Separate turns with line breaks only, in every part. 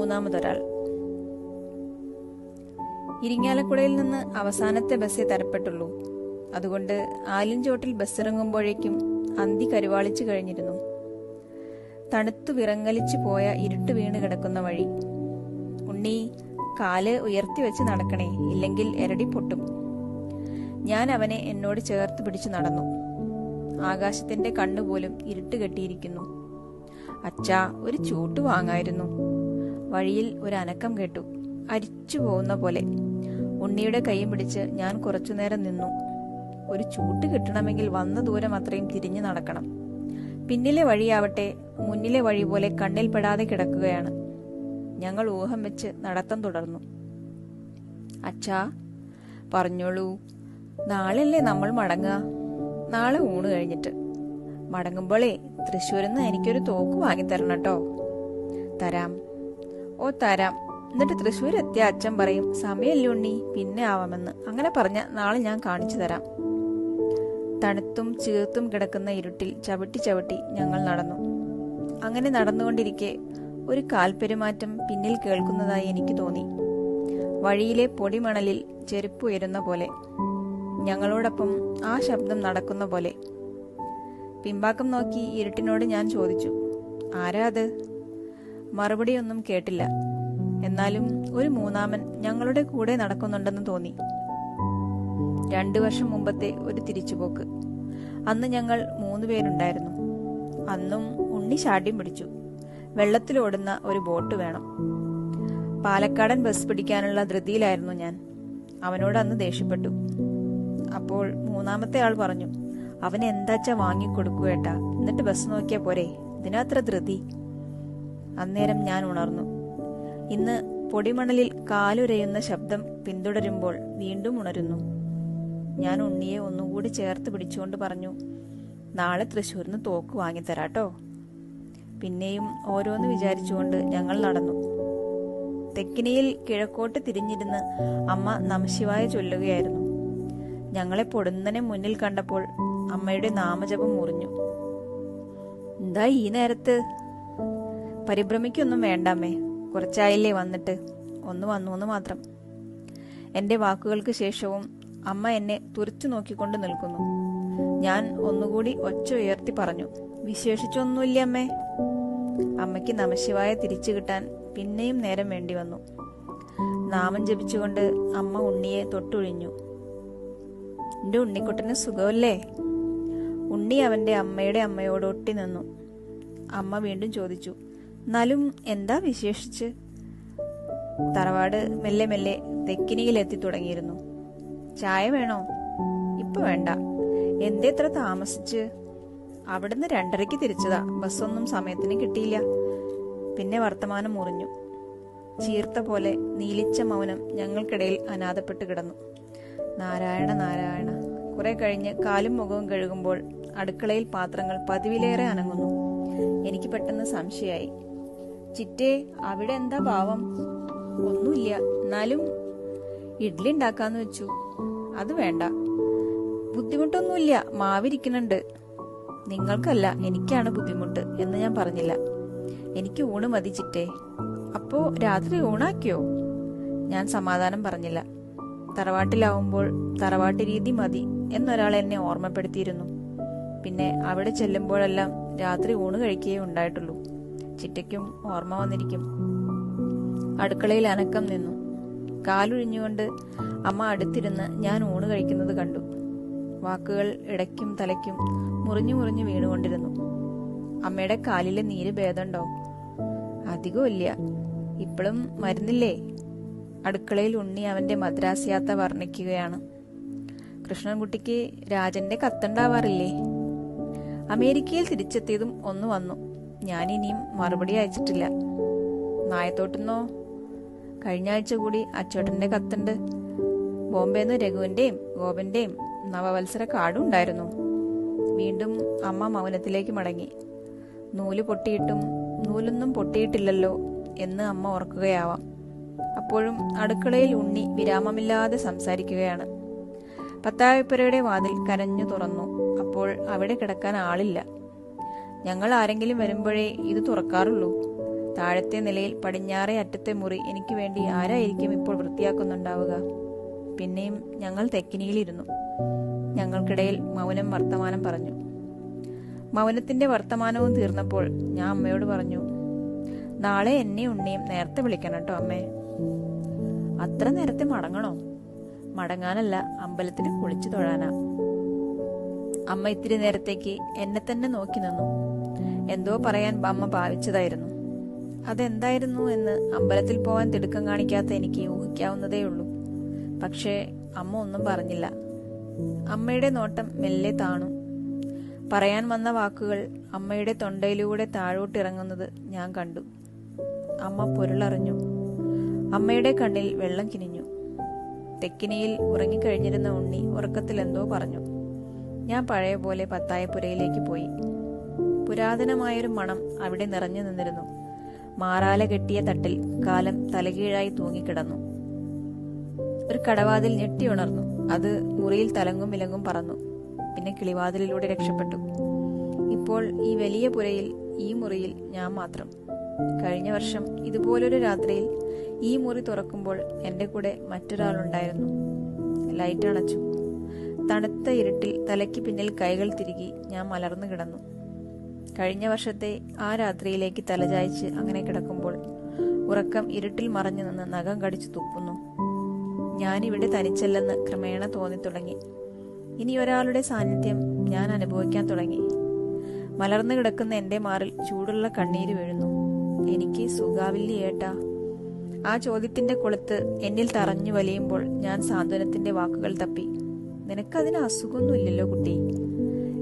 മൂന്നാമതൊരാൾ. ഇരിങ്ങാലക്കുടയിൽ നിന്ന് അവസാനത്തെ ബസ്സേ തരപ്പെട്ടുള്ളൂ. അതുകൊണ്ട് ആലിൻചോട്ടിൽ ബസ് ഇറങ്ങുമ്പോഴേക്കും അന്തി കരുവാളിച്ചു കഴിഞ്ഞിരുന്നു. തണുത്തു വിറങ്ങലിച്ചു പോയ ഇരുട്ട് വീണ് കിടക്കുന്ന വഴി. ഉണ്ണി കാൽ ഉയർത്തി വെച്ച് നടക്കണേ ഇല്ലെങ്കിൽ എരടി പൊട്ടും. ഞാൻ അവനെ എന്നോട് ചേർത്ത് പിടിച്ചു നടന്നു. ആകാശത്തിന്റെ കണ്ണുപോലും ഇരുട്ട് കെട്ടിയിരിക്കുന്നു. അച്ഛാ ഒരു ചൂട്ട് വാങ്ങായിരുന്നു. വഴിയിൽ ഒരു അനക്കം കേട്ടു. അരിച്ചു പോകുന്ന പോലെ. ഉണ്ണിയുടെ കൈയും പിടിച്ച് ഞാൻ കുറച്ചുനേരം നിന്നു. ഒരു ചൂട്ട് കിട്ടണമെങ്കിൽ വന്ന ദൂരം അത്രയും തിരിഞ്ഞു നടക്കണം. പിന്നിലെ വഴിയാവട്ടെ മുന്നിലെ വഴി പോലെ കണ്ണിൽപ്പെടാതെ കിടക്കുകയാണ്. ഞങ്ങൾ ഊഹം വെച്ച് നടത്തം തുടർന്നു. അച്ഛാ പറഞ്ഞോളൂ. നാളല്ലേ നമ്മൾ മടങ്ങുക? നാളെ ഊണ് കഴിഞ്ഞിട്ട്. മടങ്ങുമ്പോളേ തൃശ്ശൂരിൽ നിന്ന് എനിക്കൊരു തോക്ക് വാങ്ങിത്തരണം കേട്ടോ. തരാം. ഓ തരാം. എന്നിട്ട് തൃശ്ശൂർ എത്തിയ അച്ഛൻ പറയും സമയമല്ല ഉണ്ണി പിന്നെ ആവാമെന്ന്. അങ്ങനെ പറഞ്ഞ നാളെ ഞാൻ കാണിച്ചു തരാം. തണുത്തും ചീർത്തും കിടക്കുന്ന ഇരുട്ടിൽ ചവിട്ടി ചവിട്ടി ഞങ്ങൾ നടന്നു. അങ്ങനെ നടന്നുകൊണ്ടിരിക്കെ ഒരു കാൽപെരുമാറ്റം പിന്നിൽ കേൾക്കുന്നതായി എനിക്ക് തോന്നി. വഴിയിലെ പൊടിമണലിൽ ചെരുപ്പ് ഉയരുന്ന പോലെ ഞങ്ങളോടൊപ്പം ആ ശബ്ദം നടക്കുന്ന പോലെ. പിമ്പാക്കം നോക്കി ഇരുട്ടിനോട് ഞാൻ ചോദിച്ചു ആരാ അത്? മറുപടിയൊന്നും കേട്ടില്ല. എന്നാലും ഒരു മൂന്നാമൻ ഞങ്ങളുടെ കൂടെ നടക്കുന്നുണ്ടെന്ന് തോന്നി. രണ്ടു വർഷം മുമ്പത്തെ ഒരു തിരിച്ചുപോക്ക്. അന്ന് ഞങ്ങൾ മൂന്ന് പേരുണ്ടായിരുന്നു. അന്നും ഉണ്ണി ശാഠ്യം പിടിച്ചു. വെള്ളത്തിലോടുന്ന ഒരു ബോട്ട് വേണം. പാലക്കാടൻ ബസ് പിടിക്കാനുള്ള ധൃതിയിലായിരുന്നു ഞാൻ. അവനോട് അന്ന് ദേഷ്യപ്പെട്ടു. അപ്പോൾ മൂന്നാമത്തെ ആൾ പറഞ്ഞു അവന് എന്താച്ചാ വാങ്ങിക്കൊടുക്കുവേട്ടാ? എന്നിട്ട് ബസ് നോക്കിയാ പോരെ? ഇതിനത്ര ധൃതി. അന്നേരം ഞാൻ ഉണർന്നു. ഇന്ന് പൊടിമണലിൽ കാലുരയുന്ന ശബ്ദം പിന്തുടരുമ്പോൾ വീണ്ടും ഉണരുന്നു. ഞാൻ ഉണ്ണിയെ ഒന്നുകൂടി ചേർത്ത് പിടിച്ചുകൊണ്ട് പറഞ്ഞു നാളെ തൃശ്ശൂരിന് തോക്ക് വാങ്ങിത്തരാട്ടോ. പിന്നെയും ഓരോന്ന് വിചാരിച്ചുകൊണ്ട് ഞങ്ങൾ നടന്നു. തെക്കിനിയിൽ കിഴക്കോട്ട് തിരിഞ്ഞിരുന്ന് അമ്മ നമശിവായ ചൊല്ലുകയായിരുന്നു. ഞങ്ങളെ പൊടുന്നനെ മുന്നിൽ കണ്ടപ്പോൾ അമ്മയുടെ നാമജപം മുറിഞ്ഞു. എന്താ ഈ നേരത്ത്? പരിഭ്രമിക്കൊന്നും വേണ്ടാമേ. കുറച്ചായില്ലേ വന്നിട്ട്. ഒന്ന് വന്നു എന്ന് മാത്രം. എന്റെ വാക്കുകൾക്ക് ശേഷവും അമ്മ എന്നെ തുറച്ചു നോക്കിക്കൊണ്ട് നിൽക്കുന്നു. ഞാൻ ഒന്നുകൂടി ഒച്ച ഉയർത്തി പറഞ്ഞു വിശേഷിച്ചൊന്നുമില്ല അമ്മേ. അമ്മയ്ക്ക് നമശിവായ തിരിച്ചു കിട്ടാൻ പിന്നെയും നേരം വേണ്ടി വന്നു. നാമം ജപിച്ചുകൊണ്ട് അമ്മ ഉണ്ണിയെ തൊട്ടൊഴിഞ്ഞു. എന്റെ ഉണ്ണിക്കുട്ടന് സുഖമല്ലേ? ഉണ്ണി അവന്റെ അമ്മയുടെ അമ്മയോട് ഒട്ടി നിന്നു. അമ്മ വീണ്ടും ചോദിച്ചു എന്നാലും എന്താ വിശേഷിച്ച്? തറവാട് മെല്ലെ മെല്ലെ തെക്കിനിയിൽ എത്തി തുടങ്ങിയിരുന്നു. ചായ വേണോ? ഇപ്പൊ വേണ്ട. എന്തേത്ര താമസിച്ച്? അവിടുന്ന് രണ്ടരയ്ക്ക് തിരിച്ചതാ. ബസ്സൊന്നും സമയത്തിന് കിട്ടിയില്ല. പിന്നെ വർത്തമാനം മുറിഞ്ഞു. ചീർത്ത പോലെ നീലിച്ച മൗനം ഞങ്ങൾക്കിടയിൽ അനാഥപ്പെട്ട് കിടന്നു. നാരായണ നാരായണ. കുറെ കഴിഞ്ഞ് കാലും മുഖവും കഴുകുമ്പോൾ അടുക്കളയിൽ പാത്രങ്ങൾ പതിവിലേറെ അനങ്ങുന്നു. എനിക്ക് പെട്ടെന്ന് സംശയായി ചിറ്റേ അവിടെ എന്താ പാവം? ഒന്നുമില്ല. എന്നാലും ഇഡ്ഡലി ഉണ്ടാക്കാന്ന് വെച്ചു. അത് വേണ്ട. ബുദ്ധിമുട്ടൊന്നുമില്ല. മാവിരിക്കുന്നുണ്ട്. നിങ്ങൾക്കല്ല എനിക്കാണ് ബുദ്ധിമുട്ട് എന്ന് ഞാൻ പറഞ്ഞില്ല. എനിക്ക് ഊണ് മതി ചിറ്റേ. അപ്പോ രാത്രി ഊണാക്കിയോ? ഞാൻ സമാധാനം പറഞ്ഞില്ല. തറവാട്ടിലാവുമ്പോൾ തറവാട്ട് രീതി മതി എന്നൊരാൾ എന്നെ ഓർമ്മപ്പെടുത്തിയിരുന്നു. പിന്നെ അവിടെ ചെല്ലുമ്പോഴെല്ലാം രാത്രി ഊണ് കഴിക്കുകയേ ഉണ്ടായിട്ടുള്ളൂ. ചിറ്റയ്ക്കും ഓർമ്മ വന്നിരിക്കും. അടുക്കളയിൽ അനക്കം നിന്നു. കാലൊഴിഞ്ഞുകൊണ്ട് അമ്മ അടുത്തിരുന്ന് ഞാൻ ഊണ് കഴിക്കുന്നത് കണ്ടു. വാക്കുകൾ ഇടയ്ക്കും തലയ്ക്കും മുറിഞ്ഞു മുറിഞ്ഞു വീണുകൊണ്ടിരുന്നു. അമ്മയുടെ കാലിലെ നീര് ഭേദമുണ്ടോ? അധികമില്ല ഇപ്പോഴും മരുന്നില്ലേ? അടുക്കളയിൽ ഉണ്ണി അവന്റെ മദ്രാസ് യാത്ര വർണിക്കുകയാണ്. കൃഷ്ണൻകുട്ടിക്ക് രാജന്റെ കത്തുണ്ടാവാറില്ലേ? അമേരിക്കയിൽ തിരിച്ചെത്തിയതും ഒന്ന് വന്നു. ഞാൻ ഇനിയും മറുപടി അയച്ചിട്ടില്ല. നായത്തോട്ടുന്നോ? കഴിഞ്ഞ ആഴ്ച കൂടി അച്ചോട്ടന്റെ കത്തുണ്ട്. ബോംബെന്ന് രഘുവിന്റെയും ഗോപന്റെയും നവവത്സര കാർഡും ഉണ്ടായിരുന്നു. വീണ്ടും അമ്മ മൗനത്തിലേക്ക് മടങ്ങി. നൂൽ പൊട്ടിയിട്ടും നൂലൊന്നും പൊട്ടിയിട്ടില്ലല്ലോ എന്ന് അമ്മ ഓർക്കുകയാവാം. അപ്പോഴും അടുക്കളയിൽ ഉണ്ണി വിരാമമില്ലാതെ സംസാരിക്കുകയാണ്. പത്തായപ്പുരയുടെ വാതിൽ കരഞ്ഞു തുറന്നു. അപ്പോൾ അവിടെ കിടക്കാൻ ആളില്ല. ഞങ്ങൾ ആരെങ്കിലും വരുമ്പോഴേ ഇത് തുറക്കാറുള്ളൂ. താഴത്തെ നിലയിൽ പടിഞ്ഞാറേ അറ്റത്തെ മുറി എനിക്ക് വേണ്ടി ആരായിരിക്കും ഇപ്പോൾ വൃത്തിയാക്കുന്നുണ്ടാവുക? പിന്നെയും ഞങ്ങൾ തെക്കിനിയിലിരുന്നു. ഞങ്ങൾക്കിടയിൽ മൗനം വർത്തമാനം പറഞ്ഞു. മൗനത്തിന്റെ വർത്തമാനവും തീർന്നപ്പോൾ ഞാൻ അമ്മയോട് പറഞ്ഞു നാളെ എന്നെ ഉണ്ണിയും നേരത്തെ വിളിക്കണം കേട്ടോ അമ്മേ. അത്ര നേരത്തെ മടങ്ങണോ? മടങ്ങാനല്ല അമ്പലത്തിന് കുളിച്ചു തൊഴാനാ. അമ്മ ഇത്തിരി നേരത്തേക്ക് എന്നെ തന്നെ നോക്കി നിന്നു. എന്തോ പറയാൻ അമ്മ ഭാവിച്ചതായിരുന്നു. അതെന്തായിരുന്നു എന്ന് അമ്പലത്തിൽ പോവാൻ തിടുക്കം കാണിക്കാത്ത എനിക്ക് ഊഹിക്കാവുന്നതേയുള്ളൂ പക്ഷേ അമ്മ ഒന്നും പറഞ്ഞില്ല. അമ്മയുടെ നോട്ടം മെല്ലെ താണു. പറയാൻ വന്ന വാക്കുകൾ അമ്മയുടെ തൊണ്ടയിലൂടെ താഴോട്ടിറങ്ങുന്നത് ഞാൻ കണ്ടു. അമ്മ പൊരുളറിഞ്ഞു. അമ്മയുടെ കണ്ണിൽ വെള്ളം കിനിഞ്ഞു. തെക്കിനിയിൽ ഉറങ്ങിക്കഴിഞ്ഞിരുന്ന ഉണ്ണി ഉറക്കത്തിൽ എന്തോ പറഞ്ഞു. ഞാൻ പഴയ പോലെ പത്തായപ്പുരയിലേക്ക് പോയി. പുരാതനമായൊരു മണം അവിടെ നിറഞ്ഞു നിന്നിരുന്നു. മാറാല കെട്ടിയ തട്ടിൽ കാലം തലകീഴായി തൂങ്ങിക്കിടന്നു. ഒരു കടവാതിൽ ഞെട്ടി ഉണർന്നു. അത് മുറിയിൽ തലങ്ങും വിലങ്ങും പറന്നു. പിന്നെ കിളിവാതിലിലൂടെ രക്ഷപ്പെട്ടു. ഇപ്പോൾ ഈ വലിയ പുരയിൽ ഈ മുറിയിൽ ഞാൻ മാത്രം. കഴിഞ്ഞ വർഷം ഇതുപോലൊരു രാത്രിയിൽ ഈ മുറി തുറക്കുമ്പോൾ എന്റെ കൂടെ മറ്റൊരാളുണ്ടായിരുന്നു. ലൈറ്റ് അണച്ചു. തണുത്ത ഇരുട്ടിൽ തലയ്ക്ക് പിന്നിൽ കൈകൾ തിരുകി ഞാൻ മലർന്നു കിടന്നു. കഴിഞ്ഞ വർഷത്തെ ആ രാത്രിയിലേക്ക് തലചായ്ച്ച് അങ്ങനെ കിടക്കുമ്പോൾ ഉറക്കം ഇരുട്ടിൽ മറഞ്ഞു നിന്ന് നഖം കടിച്ചു തുപ്പുന്നു. ഞാനിവിടെ തനിച്ചല്ലെന്ന് ക്രമേണ തോന്നിത്തുടങ്ങി. ഇനി ഒരാളുടെ സാന്നിധ്യം ഞാൻ അനുഭവിക്കാൻ തുടങ്ങി. മലർന്നു കിടക്കുന്ന എന്റെ മാറിൽ ചൂടുള്ള കണ്ണീര് വീഴുന്നു. എനിക്ക് സുഖാവില്ലി ഏട്ടാ? ആ ചോദ്യത്തിന്റെ കൊളുത്ത് എന്നിൽ തറഞ്ഞു വലിയുമ്പോൾ ഞാൻ സാന്ത്വനത്തിന്റെ വാക്കുകൾ തപ്പി. നിനക്കതിന് അസുഖമൊന്നുമില്ലല്ലോ കുട്ടി.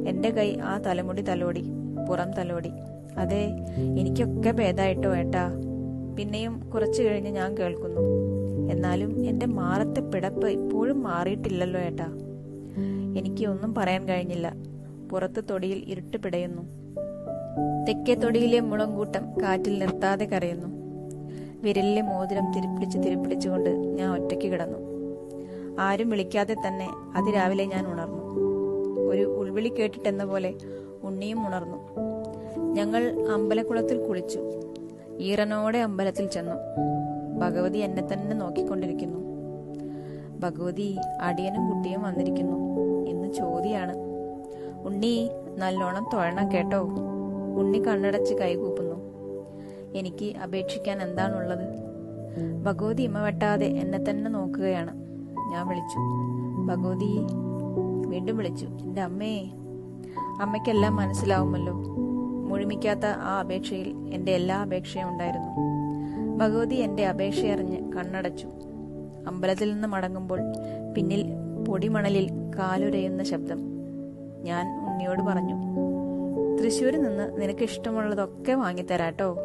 എന്റെ കൈ ആ തലമുടി തലോടി പുറം തലോടി. അതെ എനിക്കൊക്കെ ഭേദായിട്ടോ ഏട്ടാ. പിന്നെയും കുറച്ചു കഴിഞ്ഞ് ഞാൻ കേൾക്കുന്നു. എന്നാലും എന്റെ മാറത്തെ പിടപ്പ് ഇപ്പോഴും മാറിയിട്ടില്ലല്ലോ ഏട്ടാ. എനിക്ക് ഒന്നും പറയാൻ കഴിഞ്ഞില്ല. പുറത്ത് തൊടിയിൽ ഇരുട്ട് പിടയുന്നു. തെക്കേ തൊടിയിലെ മുളങ്കൂട്ടം കാറ്റിൽ നിർത്താതെ കരയുന്നു. വിരലിലെ മോതിരം തിരിപ്പിടിച്ച് തിരിപ്പിടിച്ചുകൊണ്ട് ഞാൻ ഒറ്റയ്ക്ക് കിടന്നു. ആരും വിളിക്കാതെ തന്നെ അതിരാവിലെ ഞാൻ ഉണർന്നു. ഒരു ഉൾവിളി കേട്ടിട്ടെന്ന പോലെ ഉണ്ണിയും ഉണർന്നു. ഞങ്ങൾ അമ്പലക്കുളത്തിൽ കുളിച്ചു. ഈറനോടെ അമ്പലത്തിൽ ചെന്നു. ഭഗവതി എന്നെ തന്നെ നോക്കിക്കൊണ്ടിരിക്കുന്നു. ഭഗവതി അടിയനും കുട്ടിയും വന്നിരിക്കുന്നു ഇന്ന് ചോദ്യാണ്. ഉണ്ണി നല്ലോണം തൊഴണം കേട്ടോ. ഉണ്ണി കണ്ണടച്ച് കൈകൂപ്പുന്നു എനിക്ക് അപേക്ഷിക്കാൻ എന്താണുള്ളത്? ഭഗവതി ഇമ വെട്ടാതെ എന്നെ തന്നെ നോക്കുകയാണ്. ഞാൻ വിളിച്ചു. ഭഗവതി വീണ്ടും വിളിച്ചു. എന്റെ അമ്മേ അമ്മയ്ക്കെല്ലാം മനസ്സിലാവുമല്ലോ. മുഴുമിക്കാത്ത ആ അപേക്ഷയിൽ എന്റെ എല്ലാ അപേക്ഷയും ഉണ്ടായിരുന്നു. ഭഗവതി എന്റെ അപേക്ഷയറിഞ്ഞ് കണ്ണടച്ചു. അമ്പലത്തിൽ നിന്ന് മടങ്ങുമ്പോൾ പിന്നിൽ പൊടിമണലിൽ കാലുരയുന്ന ശബ്ദം ഞാൻ ഉണ്ണിയോട് പറഞ്ഞു. തൃശ്ശൂരിൽ നിന്ന് നിനക്ക് ഇഷ്ടമുള്ളതൊക്കെ വാങ്ങിത്തരാട്ടോ.